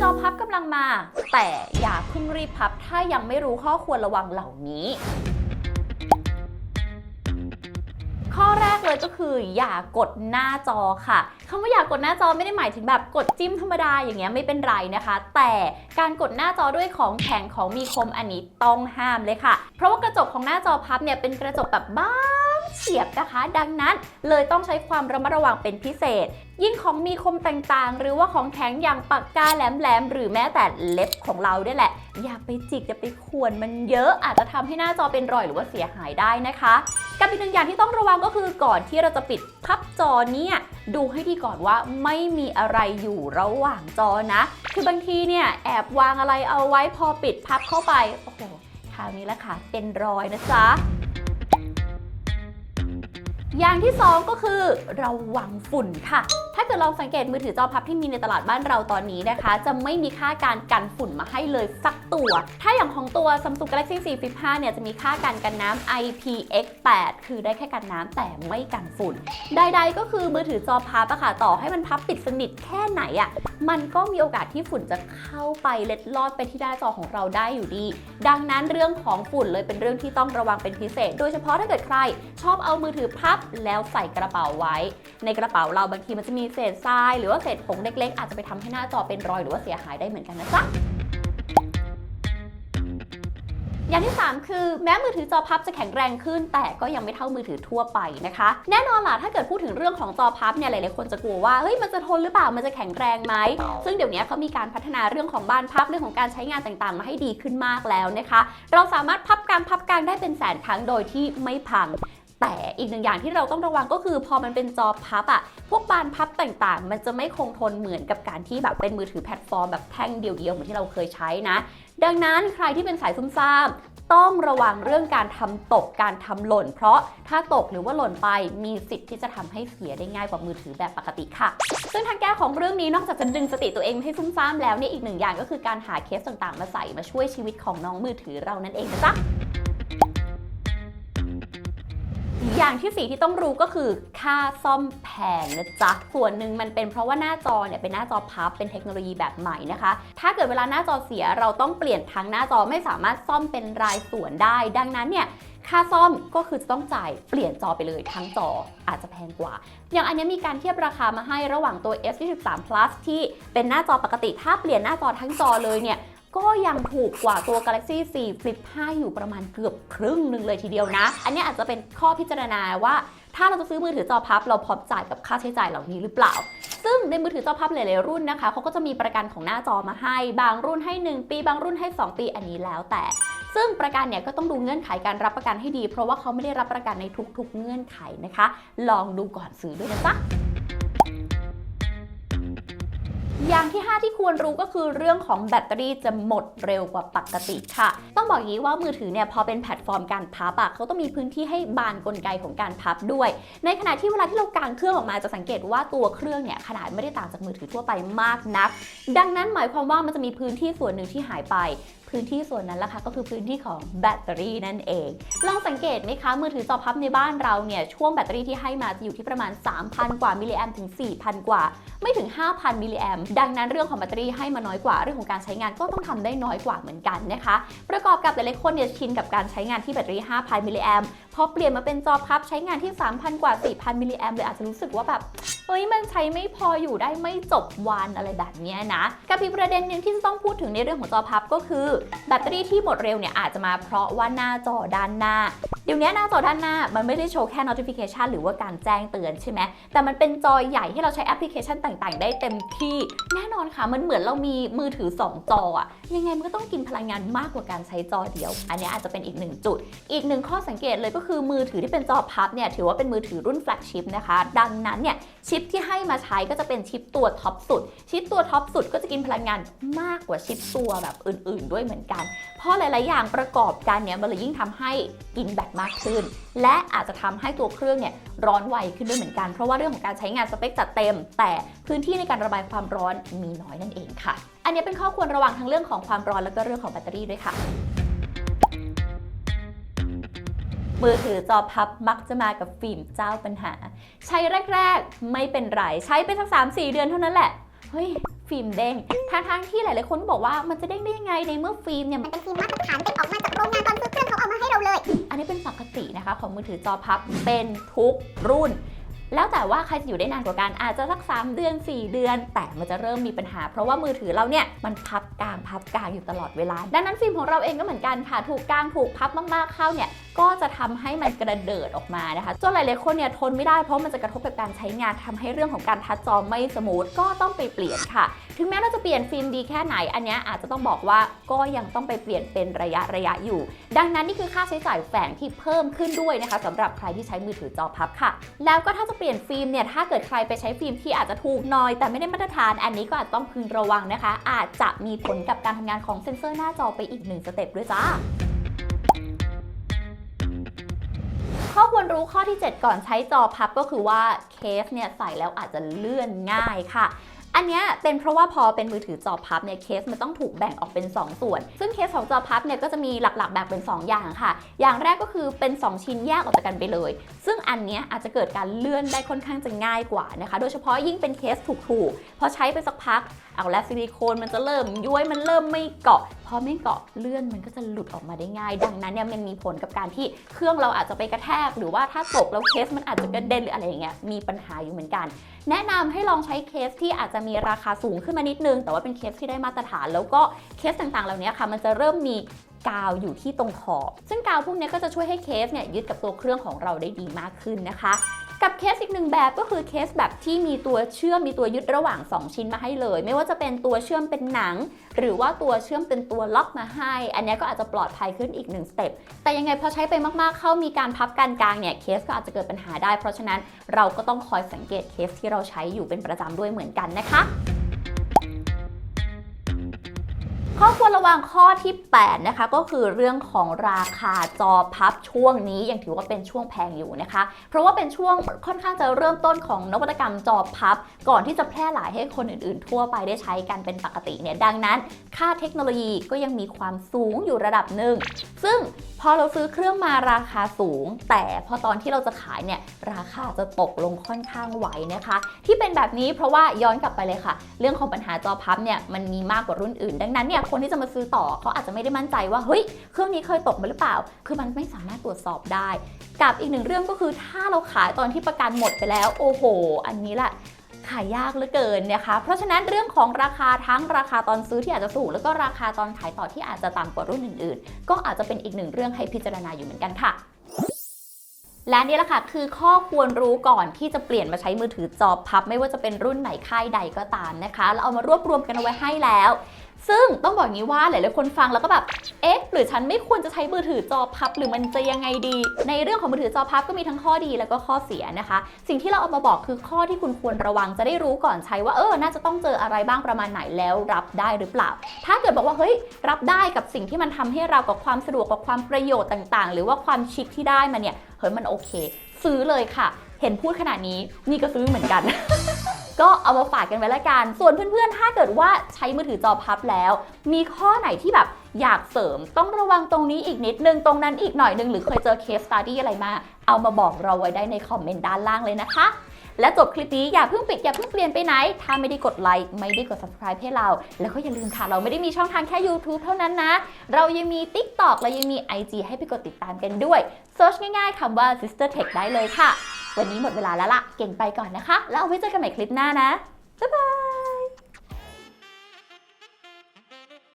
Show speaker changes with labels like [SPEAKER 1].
[SPEAKER 1] จอพับกำลังมา แต่อย่าเพิ่งรีบพับ ถ้ายังไม่รู้ข้อควรระวังเหล่านี้ ข้อแรกเลยก็คืออย่ากดหน้าจอค่ะคำว่าอย่ากดหน้าจอไม่ได้หมายถึงแบบกดจิ้มธรรมดาอย่างเงี้ยไม่เป็นไรนะคะ แต่การกดหน้าจอด้วยของแข็งของมีคมอันนี้ต้องห้ามเลยค่ะ เพราะว่ากระจกของหน้าจอพับเนี่ยเป็นกระจกแบบบ้า งเฉียบนะคะ ดังนั้นเลยต้องใช้ความระมัดระวังเป็นพิเศษ ยิ่งของมีคมต่างๆ หรือว่าของแข็งอย่างปากกาแหลมๆ หรือแม้แต่เล็บของเราด้วยแหละ อย่าไปจิกอย่าไปข่วนมันเยอะอาจจะทำให้หน้าจอเป็นรอยหรือว่าเสียหายได้นะคะกับอีกหนึ่งอย่างที่ต้องระวังก็คือก่อนที่เราจะปิดพับจอเนี่ยดูให้ดีก่อนว่าไม่มีอะไรอยู่ระหว่างจอนะ คือบางทีเนี่ยแอบวางอะไรเอาไว้พอปิดพับเข้าไปโอ้โหคราวนี้แหละค่ะเป็นรอยนะจ๊ะ อย่างที่ 2 ก็คือระวังฝุ่นค่ะ ถ้าเกิดลองสังเกตมือถือจอพับที่มีในตลาดบ้านเราตอนนี้นะคะ จะไม่มีค่าการกันฝุ่นมาให้เลยสักตัว ถ้าอย่างของตัว Samsung Galaxy Z Flip 5เนี่ยจะมีค่าการกันน้ำ IPX8 คือได้แค่กันน้ำแต่ไม่กันฝุ่น ใด ๆ ก็คือมือถือจอพับอะค่ะต่อให้มันพับปิดสนิทแค่ไหนอะมันก็มีโอกาสที่ฝุ่นจะเข้าไปเล็ดลอดไปที่หน้าจอของเราได้อยู่ดี ดังนั้นเรื่องของฝุ่นเลยเป็นเรื่องที่ต้องระวังเป็นพิเศษ โดยเฉพาะถ้าเกิดใคร ชอบเอามือถือพับแล้วใส่กระเป๋าไว้ ในกระเป๋าเราบางทีมันจะมีเศษทราย หรือว่าเศษผงเล็กๆ อาจจะไปทำให้หน้าจอเป็นรอยหรือว่าเสียหายได้เหมือนกันนะจ๊ะอย่างที่ 3 คือแม้มือถือจอพับจะแข็งแรงขึ้น แต่ก็ยังไม่เท่ามือถือทั่วไปนะคะ แน่นอนล่ะถ้าเกิดพูดถึงเรื่องของจอพับเนี่ยหลายๆคนจะกลัวว่าเฮ้ยมันจะทนหรือเปล่ามันจะแข็งแรงไหมซึ่งเดี๋ยวนี้เขามีการพัฒนาเรื่องของบานพับเรื่องของการใช้งานต่างๆ มาให้ดีขึ้นมากแล้วนะคะ เราสามารถพับกลางพับกลางได้เป็นแสนครั้งโดยที่ไม่พัง แต่อีกหนึ่งอย่างที่เราต้องระวังก็คือพอมันเป็นจอพับอะพวกบานพับต่างๆ มันจะไม่คงทนเหมือนกับการที่แบบเป็นมือถือแพลตฟอร์มแบบแท่งเดียวๆเหมือนที่เราเคยใช้นะ ดังนั้นใครที่เป็นสายซุ่มซ่ามต้องระวังเรื่องการทำตกการทำหล่น เพราะถ้าตกหรือว่าหล่นไปมีสิทธิ์ที่จะทำให้เสียได้ง่ายกว่ามือถือแบบปกติค่ะ ซึ่งทางแก้ของเรื่องนี้นอกจากจะดึงสติตัวเองให้ซุ่มซ่ามแล้วเนี่ยอีกหนึ่งอย่างก็คือการหาเคสต่างๆ มาใส่มาช่วยชีวิตของน้องมือถือเรานั่นเองนะจ๊ะ อย่างที่สี่ที่ต้องรู้ก็คือค่าซ่อมแพงนะจ๊ะ ส่วนหนึ่งมันเป็นเพราะว่าหน้าจอเนี่ยเป็นหน้าจอพับเป็นเทคโนโลยีแบบใหม่นะคะ ถ้าเกิดเวลาหน้าจอเสียเราต้องเปลี่ยนทั้งหน้าจอไม่สามารถซ่อมเป็นรายส่วนได้ ดังนั้นเนี่ยค่าซ่อมก็คือจะต้องจ่ายเปลี่ยนจอไปเลยทั้งจออาจจะแพงกว่า อย่างอันนี้มีการเทียบราคามาให้ระหว่างตัว S23 Plus ที่เป็นหน้าจอปกติถ้าเปลี่ยนหน้าจอทั้งจอเลยเนี่ย ก็ยังถูกกว่าตัว Galaxy 4 Flip 5 อยู่ประมาณเกือบครึ่งหนึ่งเลยทีเดียวนะ อันนี้อาจจะเป็นข้อพิจารณาว่า ถ้าเราจะซื้อมือถือจอพับ เราพร้อมจ่ายกับค่าใช้จ่ายเหล่านี้หรือเปล่า ซึ่งในมือถือจอพับหลายๆรุ่นนะคะเขาก็จะมีประกันของหน้าจอมาให้ บางรุ่นให้ 1 ปี บางรุ่นให้ 2 ปีอันนี้แล้วแต่ซึ่งประกันเนี่ยก็ต้องดูเงื่อนไขการรับประกันให้ดี เพราะว่าเขาไม่ได้รับประกันในทุกๆ เงื่อนไขนะคะ ลองดูก่อนซื้อด้วยนะจ๊ะ อย่างที่ 5 ที่ควรรู้ก็คือเรื่องของแบตเตอรี่จะหมดเร็วกว่าปกติค่ะ ต้องบอกอย่างนี้ว่ามือถือเนี่ยพอเป็นแพลตฟอร์มการพับอะเขาต้องมีพื้นที่ให้บานกลไกของการพับด้วย ในขณะที่เวลาที่เรากางเครื่องออกมาจะสังเกตว่าตัวเครื่องเนี่ยขนาดไม่ได้ต่างจากมือถือทั่วไปมากนัก ดังนั้นหมายความว่ามันจะมีพื้นที่ส่วนหนึ่งที่หายไป พื้นที่ส่วนนั้นละค่ะก็คือพื้นที่ของแบตเตอรี่นั่นเอง ลองสังเกตไหมคะ มือถือจอพับในบ้านเราเนี่ย ช่วงแบตเตอรี่ที่ให้มาจะอยู่ที่ประมาณ 3,000 กว่ามิลลิแอมถึง 4,000 กว่า ไม่ถึง 5,000 มิลลิแอมดังนั้นเรื่องของแบตเตอรี่ให้มาน้อยกว่า เรื่องของการใช้งานก็ต้องทำได้น้อยกว่าเหมือนกันนะคะ ประกอบกับหลายๆคนเนี่ยชินกับการใช้งานที่แบตเตอรี่ 5,000 มิลลิแอม พอเปลี่ยนมาเป็นจอพับใช้งานที่ 3,000 กว่า 4,000 มิลลิแอมเลยอาจจะรู้สึกว่าแบบเฮ้ยมันใช้ไม่พออยู่ได้ไม่จบวันอะไรแบบนี้นะ กับอีกประเด็นหนึ่งที่จะต้องพูดถึงในเรื่องของจอพับก็คือ แบตเตอรี่ที่หมดเร็วเนี่ยอาจจะมาเพราะว่าหน้าจอด้านหน้า เดี๋ยวนี้หน้าจอด้านหน้ามันไม่ได้โชว์แค่ notification หรือว่าการแจ้งเตือนใช่ไหมแต่มันเป็นจอใหญ่ให้เราใช้แอปพลิเคชันต่างๆ ได้เต็มที่แน่นอนค่ะ มันเหมือนเรามีมือถือ 2 จออะยังไงมันก็ต้องกินพลังงานมากกว่าการใช้จอเดียว อันนี้อาจจะเป็นอีกหนึ่งจุด อีกหนึ่งข้อสังเกตเลยก็คือมือถือที่เป็นจอพับเนี่ยถือว่าเป็นมือถือรุ่นแฟลกชิพนะคะ ดังนั้นเนี่ยชิปที่ให้มาใช้ก็จะเป็นชิปตัวท็อปสุด ชิปตัวท็อปสุดก็จะกินพลังงานมากกว่าชิปตัวแบบอื่น ๆ ด้วยเหมือนกัน เพราะหลาย ๆ อย่างประกอบกันเนี่ยมันเลยยิ่งทำให้กินแบตมากขึ้น และอาจจะทำให้ตัวเครื่องเนี่ยร้อนไวขึ้นด้วยเหมือนกัน เพราะว่าเรื่องของการใช้งานสเปคจัดเต็ม แต่พื้นที่ในการระบายความร้อนมีน้อยนั่นเองค่ะ อันนี้เป็นข้อควรระวังทั้งเรื่องของความร้อนแล้วก็เรื่องของแบตเตอรี่ด้วยค่ะมือถือจอพับมักจะมากับฟิล์มเจ้าปัญหา ใช้แรก ๆ ไม่เป็นไร ใช้ไปสัก3 4เดือนเท่านั้นแหละ เฮ้ย ฟิล์มเด้งทั้งๆที่หลายๆคนบอกว่ามันจะเด้งได้ยังไงในเมื่อฟิล์มเนี่ย
[SPEAKER 2] มันเป็นฟิล์มมาตรฐานเป็นออกมาจากโรงงานตอน
[SPEAKER 1] นะคะของมือถือจอพับเป็นทุกรุ่น แล้วแต่ว่าใครจะอยู่ได้นานกว่ากันอาจจะสัก 3 เดือน 4 เดือน แต่มันจะเริ่มมีปัญหา เพราะว่ามือถือเราเนี่ยมันพับกลางพับกลางอยู่ตลอดเวลา ดังนั้นฟิล์มของเราเองก็เหมือนกันค่ะ ถูกกลางถูกพับมากๆเข้าเนี่ยก็จะทำให้มันกระเดิดออกมานะคะจนหลายๆคนเนี่ยทนไม่ได้เพราะมันจะกระทบกับการใช้งานทำให้เรื่องของการทัชจอไม่สมูทก็ต้องไปเปลี่ยนค่ะ ถึงแม้เราจะเปลี่ยนฟิล์มดีแค่ไหน อันนี้อาจจะต้องบอกว่าก็ยังต้องไปเปลี่ยนเป็นระยะระยะอยู่ ดังนั้นนี่คือค่าใช้จ่ายแฝงที่เพิ่มขึ้นด้วยนะคะสำหรับใครที่ใช้มือถือจอพับค่ะ แล้วก็ถ้าจะเปลี่ยนฟิล์มเนี่ยถ้าเกิดใครไปใช้ฟิล์มที่อาจจะถูกหน่อย แต่ไม่ได้มาตรฐาน อันนี้ก็อาจต้องพึงระวังนะคะ อาจจะมีผลกับการทำงานของเซ็นเซอร์หน้าจอไปอีกหนึ่งสเต็ปด้วยจ้าข้อควรรู้ข้อที่ 7 ก่อนใช้จอพับก็คือว่าเคสเนี่ยใส่แล้วอาจจะเลื่อนง่ายค่ะ อันเนี้ยเป็นเพราะว่าพอเป็นมือถือจอพับเนี่ยเคสมันต้องถูกแบ่งออกเป็น 2 ส่วน ซึ่งเคสของจอพับเนี่ยก็จะมีหลักๆแบ่งเป็น 2 อย่างค่ะ อย่างแรกก็คือเป็น 2 ชิ้นแยกออกจากกันไปเลย ซึ่งอันเนี้ยอาจจะเกิดการเลื่อนได้ค่อนข้างจะง่ายกว่านะคะ โดยเฉพาะยิ่งเป็นเคสถูกๆพอใช้ไปสักพักเอาแล้วซิลิโคนมันจะเริ่มย้วยมันเริ่มไม่เกาะพอไม่เกาะเลื่อนมันก็จะหลุดออกมาได้ง่าย ดังนั้นเนี่ยมันมีผลกับการที่เครื่องเราอาจจะไปกระแทก หรือว่าถ้าตกแล้วเคสมันอาจจะกระเด็นหรืออะไรอย่างเงี้ยมีปัญหาอยู่เหมือนกัน แนะนำให้ลองใช้เคสที่อาจจะมีราคาสูงขึ้นมานิดนึง แต่ว่าเป็นเคสที่ได้มาตรฐาน แล้วก็เคสต่างๆ เหล่านี้ค่ะมันจะเริ่มมีกาวอยู่ที่ตรงขอบ ซึ่งกาวพวกนี้ก็จะช่วยให้เคสเนี่ยยึดกับตัวเครื่องของเราได้ดีมากขึ้นนะคะ กับเคสอีกหนึ่งแบบก็คือเคสแบบที่มีตัวเชื่อมมีตัวยึดระหว่าง 2 ชิ้นมาให้เลย ไม่ว่าจะเป็นตัวเชื่อมเป็นหนัง หรือว่าตัวเชื่อมเป็นตัวล็อกมาให้ อันนี้ก็อาจจะปลอดภัยขึ้นอีกหนึ่งสเต็ปแต่ยังไงพอใช้ไปมากๆ เข้ามีการพับกันกลางเนี่ยเคสก็อาจจะเกิดปัญหาได้ เพราะฉะนั้นเราก็ต้องคอยสังเกตเคสที่เราใช้อยู่เป็นประจำด้วยเหมือนกันนะคะ ข้อควรระวังข้อที่ 8 นะคะ ก็คือเรื่องของราคาจอพับช่วงนี้ยังถือว่าเป็นช่วงแพงอยู่นะคะ เพราะว่าเป็นช่วงค่อนข้างจะเริ่มต้นของนวัตกรรมจอพับ ก่อนที่จะแพร่หลายให้คนอื่นๆ ทั่วไปได้ใช้กันเป็นปกติเนี่ยดังนั้น ค่าเทคโนโลยีก็ยังมีความสูงอยู่ระดับหนึ่ง ซึ่งพอเราซื้อเครื่องมาราคาสูง แต่พอตอนที่เราจะขายเนี่ยราคาจะตกลงค่อนข้างไวนะคะ ที่เป็นแบบนี้เพราะว่าย้อนกลับไปเลยค่ะ เรื่องของปัญหาจอพับเนี่ยมันมีมากกว่ารุ่นอื่น ดังนั้นเนี่ยคนที่จะมาซื้อต่อเขาอาจจะไม่ได้มั่นใจว่าเฮ้ยเครื่องนี้เคยตกมาหรือเปล่า คือมันไม่สามารถตรวจสอบได้ กับอีกหนึ่งเรื่องก็คือถ้าเราขายตอนที่ประกันหมดไปแล้ว โอ้โห อันนี้แหละขายยากเหลือเกินนะคะ เพราะฉะนั้นเรื่องของราคาทั้งราคาตอนซื้อที่อาจจะสูง แล้วก็ราคาตอนขายต่อที่อาจจะต่ำกว่ารุ่นอื่น ๆ ก็อาจจะเป็นอีกหนึ่งเรื่องให้พิจารณาอยู่เหมือนกันค่ะและนี่แหละค่ะคือข้อควรรู้ก่อนที่จะเปลี่ยนมาใช้มือถือจอพับ ไม่ว่าจะเป็นรุ่นไหนค่ายใดก็ตามนะคะ เราเอามารวบรวมกันเอาไว้ให้แล้ว ซึ่งต้องบอกงี้ว่าหลายๆคนฟังแล้วก็แบบ เอ๊ะ หรือฉันไม่ควรจะใช้มือถือจอพับ หรือมันจะยังไงดี ในเรื่องของมือถือจอพับก็มีทั้งข้อดีแล้วก็ข้อเสียนะคะ สิ่งที่เราเอามาบอกคือข้อที่คุณควรระวังจะได้รู้ก่อนใช้ว่าเออ น่าจะต้องเจออะไรบ้างประมาณไหนแล้วรับได้หรือเปล่า ถ้าเกิดบอกว่าเฮ้ยรับได้กับสิ่งที่มันทำให้เรากับความสะดวกกับความประโยชน์ต่างๆ หรือว่าความชิคที่ได้มาเนี่ยเฮ้ยมันโอเค ซื้อเลยค่ะ เห็นพูดขนาดนี้นี่ก็ซื้อเหมือนกัน ก็เอามาฝากกันไว้ละกัน ส่วนเพื่อนๆ ถ้าเกิดว่าใช้มือถือจอพับแล้ว มีข้อไหนที่แบบอยากเสริมต้องระวังตรงนี้อีกนิดนึง ตรงนั้นอีกหน่อยนึง หรือเคยเจอเคส study อะไรมา เอามาบอกเราไว้ได้ในคอมเมนต์ด้านล่างเลยนะคะ และจบคลิปนี้อย่าเพิ่งปิดอย่าเพิ่งเปลี่ยนไปไหน ถ้าไม่ได้กดไลค์ไม่ได้กด subscribe ให้เรา แล้วก็อย่าลืมค่ะ เราไม่ได้มีช่องทางแค่ YouTube เท่านั้นนะ เรายังมี TikTok และยังมี IG ให้ไปกดติดตามกันด้วยเซิร์ชง่ายๆคำว่า sister tech ได้เลยค่ะ วันนี้หมดเวลาแล้วล่ะ เก่งไปก่อนนะคะ แล้วเอาไว้เจอกันใหม่คลิปหน้านะ บ๊ายบาย